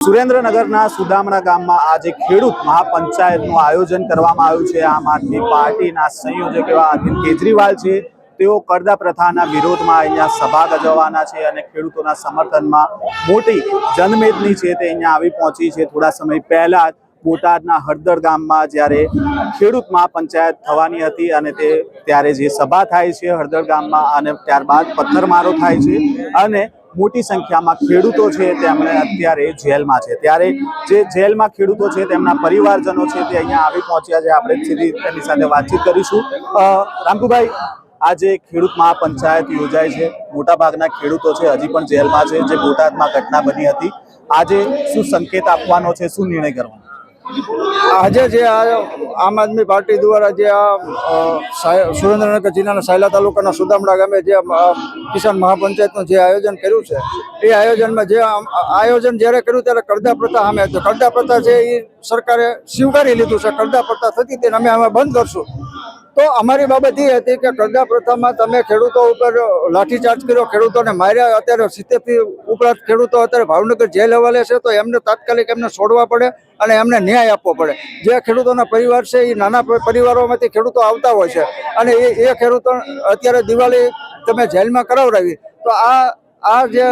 સુરેન્દ્રનગરના સુદામણા ગામમાં આજે ખેડૂત મહાપંચાયતનું આયોજન કરવામાં આવ્યું છે. આમ આદમી પાર્ટીના સંયોજક એવા અરવિંદ કેજરીવાલ છે. તેઓ કરદા પ્રથાના વિરોધમાં અહીંયા સભા ગજવવાના છે અને ખેડૂતોના સમર્થનમાં મોટી જનમેદની છે તે અહીંયા આવી પહોંચી છે. થોડા સમય પહેલા જ બોટાદના હળદર ગામમાં જ્યારે ખેડૂત મહાપંચાયત થવાની હતી અને તે, ત્યારે જે સભા થાય છે હળદર ગામમાં અને ત્યારબાદ પથ્થરમારો થાય છે અને મોટી સંખ્યામાં ખેડૂતો છે તેમણે અત્યારે જેલમાં છે. ત્યારે જે જેલમાં ખેડૂતો છે તેમના પરિવારજનો છે તે અહીંયા આવી પહોંચ્યા છે. આપણે તેમની સાથે વાતચીત કરીશું. રામકુભાઈ આજે ખેડૂત મહાપંચાયત યોજાય છે. મોટાભાગના ખેડૂતો છે, હજી પણ જેલમાં છે. જે બોટાદમાં ઘટના બની હતી. આજે શું સંકેત આપવાનો છે? શું નિર્ણય કરવાનો? આજે જે આ આમ આદમી પાર્ટી દ્વારા જે આ સુરેન્દ્રનગર જિલ્લાના સાયલા તાલુકાના સુદામડા ગામે જે કિસાન મહાપંચાયતનું જે આયોજન કર્યું છે, એ આયોજનમાં જે આયોજન જ્યારે કર્યું ત્યારે કરદા પ્રથા અમે, કરદા પ્રથા છે એ સરકારે સ્વીકારી લીધું છે, કરદા પ્રથા થતી તેને અમે અમે બંધ કરશું. તો અમારી બાબત એ હતી કે કરદા પ્રથામાં તમે ખેડૂતો ઉપર લાઠીચાર્જ કર્યો, ખેડૂતોને માર્યા, અત્યારે સિત્તેરથી ઉપરાંત ખેડૂતો અત્યારે ભાવનગર જેલ હવાલે છે, તો એમને તાત્કાલિક એમને છોડવા પડે અને એમને ન્યાય આપવો પડે. જે ખેડૂતોના પરિવાર છે, એ નાના પરિવારોમાંથી ખેડૂતો આવતા હોય છે. અને એ એ ખેડૂતો અત્યારે દિવાળી તમે જેલમાં કરાવડાવી, તો આ આ જે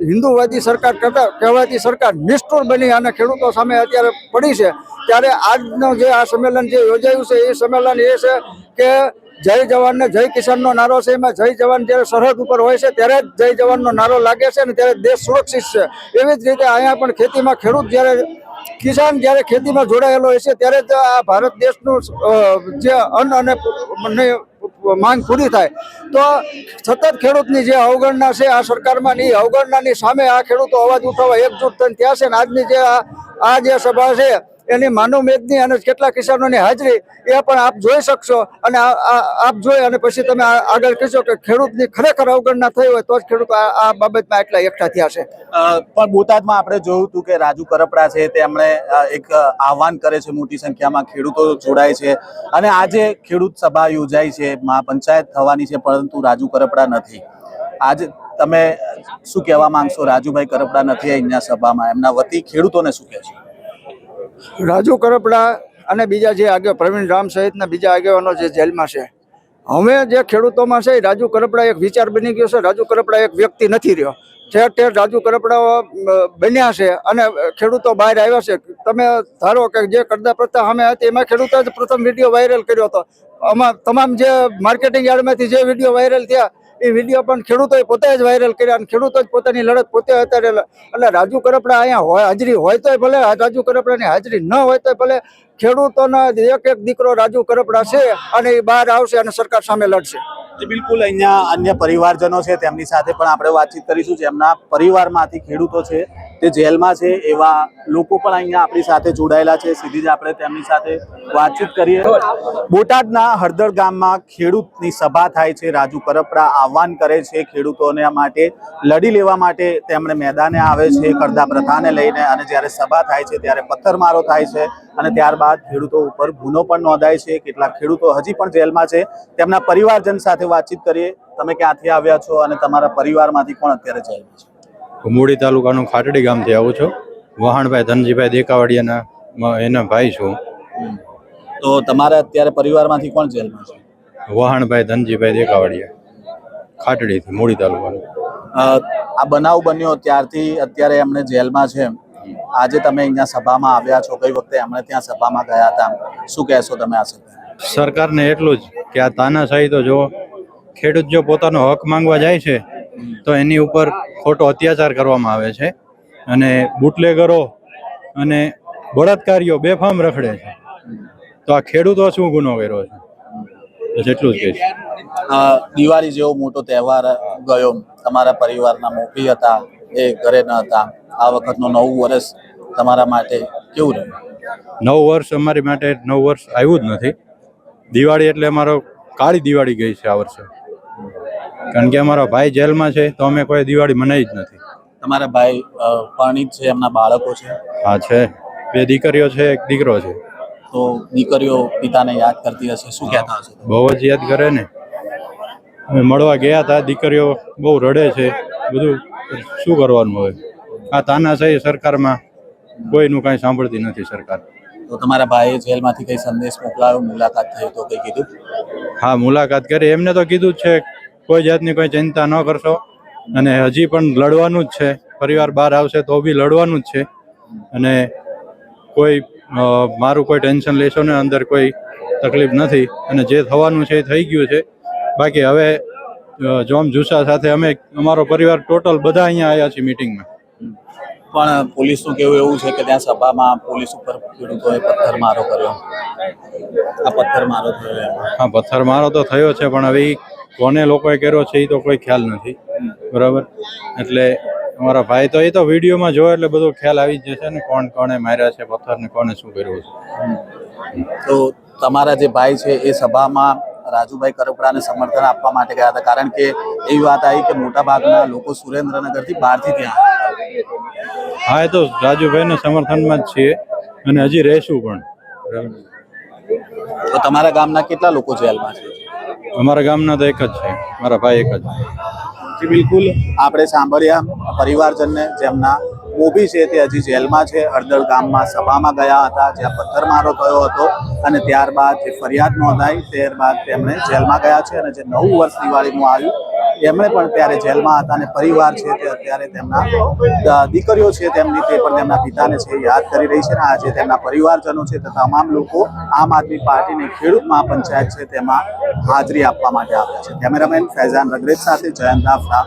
હિન્દુવાદી સરકાર કરતા કહેવાતી સરકાર નિષ્ઠુર બની અને ખેડૂતો સામે અત્યારે પડી છે, ત્યારે આજનો જે આ સંમેલન જે યોજાયું છે, એ સંમેલન એ છે કે જય જવાન ને જય કિસાનનો નારો છે. એમાં જય જવાન જ્યારે સરહદ ઉપર હોય છે, ત્યારે જ જય જવાનનો નારો લાગે છે અને ત્યારે દેશ સુરક્ષિત છે. એવી જ રીતે અહીંયા પણ ખેતીમાં ખેડૂત જ્યારે કિસાન જ્યારે ખેતીમાં જોડાયેલો હોય છે, ત્યારે જ આ ભારત દેશનું જે અન્ન અને માંગ પૂરી થાય. તો સતત ખેડૂતની જે અવગણના છે, આ સરકારમાં ની અવગણનાની સામે આ ખેડૂતો અવાજ ઉઠાવવા એકજૂટ થઈને ત્યાં છે ને આજની જે આ જે સભા છે એની માનવ અને કેટલા કિસાનોની હાજરી, એ પણ આપ જોઈ શકશો અને આપ જોઈ અને પછી તમે આગળ કહેશો કે ખેડૂતની ખરેખર અવગણના થઈ હોય તો જ ખેડૂત આ બાબતમાં એટલા એકઠા થયા છે. પણ બોટાદમાં આપણે જોયું હતું કે રાજુ કરપડા છે, તેમણે એક આહવાન કરે છે મોટી સંખ્યામાં ખેડૂતો જોડાય છે અને આજે ખેડૂત સભા યોજાઈ છે, મહાપંચાયત થવાની છે, પરંતુ રાજુ કરપડા નથી. આજે તમે શું કહેવા માંગશો? રાજુભાઈ કરપડા નથી અહીંયા સભામાં, એમના વતી ખેડૂતોને શું કહેશો? રાજુ કરપડા અને બીજા જે આગળ પ્રવીણ રામ સહિતના બીજા આગેવાનો જે જેલમાં છે. હવે જે ખેડૂતોમાં છે રાજુ કરપડા એક વિચાર બની ગયો છે. રાજુ કરપડા એક વ્યક્તિ નથી રહ્યો. ઠેર ઠેર રાજુ કરપડાઓ બન્યા છે અને ખેડૂતો બહાર આવ્યા છે. તમે ધારો કે જે કરદા પ્રથા સામે હતી, એમાં ખેડૂતો જ પ્રથમ વીડિયો વાયરલ કર્યો હતો. આમાં તમામ જે માર્કેટિંગ યાર્ડમાંથી જે વીડિયો વાયરલ થયા એ વીડિયો પણ ખેડૂતોએ પોતે જ વાયરલ કર્યા અને ખેડૂતો જ પોતાની લડત પોતે અત્યારે એટલે રાજુ કરપડા અહીંયા હોય, હાજરી હોય તોય ભલે રાજુ કરપડાની હાજરી ન હોય તોય ભલે, ખેડૂતોનો એક એક દીકરો રાજુ કરપડા છે અને એ બહાર આવશે અને સરકાર સામે લડશે. બિલકુલ, અહીંયા અન્ય પરિવારજનો છે, તેમની સાથે પણ આપણે વાતચીત કરીશું. જેમના પરિવારમાંથી ખેડૂતો છે તે જેલમાં છે એવા લોકો પણ અહીંયા આપણી સાથે જોડાયેલા છે. સીધી જ આપણે તેમની સાથે વાતચીત કરીએ. બોટાદના હળદર ગામમાં ખેડૂતની સભા થાય છે. રાજુ કરપડા આહવાન કરે છે ખેડૂતોને માટે લડી લેવા માટે. તેમણે મેદાને આવે છે કરદા પ્રથાને લઈને અને જ્યારે સભા થાય છે ત્યારે પથ્થરમારો થાય છે અને ત્યારબાદ ખેડૂતો ઉપર ગુનો પણ નોંધાય છે. કેટલાક ખેડૂતો હજી પણ જેલમાં છે. તેમના પરિવારજન સાથે વાતચીત કરીએ. તમે ક્યાંથી આવ્યા છો અને તમારા પરિવારમાંથી કોણ અત્યારે જેલમાં છે? મૂળી તાલુકાનું ખાટડી ગામથી આવું છું. વહાણભાઈ ધનજીભાઈ દેકાવાડિયાના એના ભાઈ છું. તો તમારા અત્યારે પરિવારમાંથી કોણ જેલમાં છે? વહાણભાઈ ધનજીભાઈ દેકાવાડિયા. ખાટડીથી મૂળી તાલુકાનું. આ બનાવ બન્યો ત્યારથી અત્યારે એમણે જેલમાં છે. આજે તમે અહીંયા સભામાં આવ્યા છો કઈ વખતે એમણે ત્યાં સભામાં ગયા હતા? શું કહેશો તમે આ સરકારને એટલું જ કે આ તાનાશાહી તો જો ખેડૂત જો પોતાનો હક માંગવા જાય છે તો એની ઉપર ખોટો અત્યાચાર કરવામાં આવે છે અને બુટલેગરો અને બળાત્કારીઓ બેફામ રખડે છે. તો આ ખેડૂતો શું ગુનો કર્યો છે? જેટલું જ કહીશ. દિવાળી જેવો મોટો તહેવાર ગયો. તમારા પરિવારના મોભી હતા એ ઘરે ન હતા. આ વખતનું નવું વર્ષ તમારા માટે કેવું રહ્યું? નવ વર્ષ અમારી માટે નવ વર્ષ આવ્યું જ નથી. દિવાળી એટલે અમારો કાળી દિવાળી ગઈ છે આ વર્ષે. કારણ કે અમારો ભાઈ જેલમાં છે તો અમે કોઈ દિવાળી મનાવી જ નથી. તમારા ભાઈ પરણિત છે એમના બાળકો છે? હા છે. બે દીકરીઓ છે એક દીકરો છે. તો દીકરીઓ પિતાને યાદ કરતી હશે શું કહેતા હશે? બહુ જ યાદ કરે ને. અમે મળવા ગયા હતા દીકરીઓ બહુ રડે છે બધું શું કરવાનું હોય આ તાનાશાહી સરકારમાં કોઈનું કાંઈ સાંભળતી નથી સરકાર. તો તમારા ભાઈએ જેલમાંથી કઈ સંદેશ મોકલાયો મુલાકાત થઈ તો કઈ કીધું? હા મુલાકાત કરી. એમને તો કીધું છે કોઈ જાતની કોઈ ચિંતા ન કરશો. અને હજી પણ લડવાનું જ છે. પરિવાર બહાર આવશે તો બી લડવાનું જ છે. અને કોઈ મારું કોઈ ટેન્શન લેશો ને અંદર કોઈ તકલીફ નથી. અને જે થવાનું છે એ થઈ ગયું છે. બાકી હવે જોમ જુસ્સા સાથે અમે અમારો પરિવાર ટોટલ બધા અહીંયા આવ્યા છીએ મિટિંગમાં. પણ પોલીસનું કેવું એવું છે કે ત્યાં સભામાં પોલીસ ઉપર ખેડૂતોએ પથ્થરમારો કર્યો. આ પથ્થરમારો થયો હા પથ્થર મારો તો થયો છે પણ હવે કોને લોકોએ કર્યો છે એ તો કોઈ ખ્યાલ નથી. બરાબર? એટલે અમારા ભાઈ તો એ તો વિડીયોમાં જોયો એટલે બધો ખ્યાલ આવી જ જશે ને કોણ કોણે માર્યા છે પથ્થર ને કોને શું કર્યું છે. તો તમારા જે ભાઈ છે એ સભામાં રાજુભાઈ કરોપડાને સમર્થન આપવા માટે ગયા હતા. કારણ કે એવી વાત આવી કે મોટા ભાગના લોકો સુરેન્દ્રનગરથી બહારથી ત્યાં હા એ તો રાજુભાઈના સમર્થનમાં જ છીએ અને હજી રહેશું પણ. તો તમારા ગામના કેટલા લોકો જેલમાં છે? અમારા ગામના તો એક જ છે. મારા ભાઈ એક જ જી, બિલકુલ. આપણે સાંભળ્યા પરિવારજનને જેમના મોભી છે તે હજી જેલમાં છે. હળદળ ગામમાં સભામાં ગયા હતા, જ્યાં પથ્થરમારો થયો હતો અને ત્યારબાદ જે ફરિયાદ નોંધાઈ, ત્યારબાદ તેમણે જેલમાં ગયા છે અને જે નવું વર્ષ દિવાળીનું આવ્યું એમણે પણ ત્યારે જેલમાં હતા અને પરિવાર છે તે અત્યારે તેમના દીકરીઓ છે તેમની તે પણ તેમના પિતાને છે યાદ કરી રહી છે અને આજે તેમના પરિવારજનો છે તે તમામ લોકો આમ આદમી પાર્ટીની ખેડૂત મહાપંચાયત છે તેમાં હાજરી આપવા માટે આવ્યા છે. કેમેરામેન ફૈઝાન રગરેજ સાથે જયંત દાફડા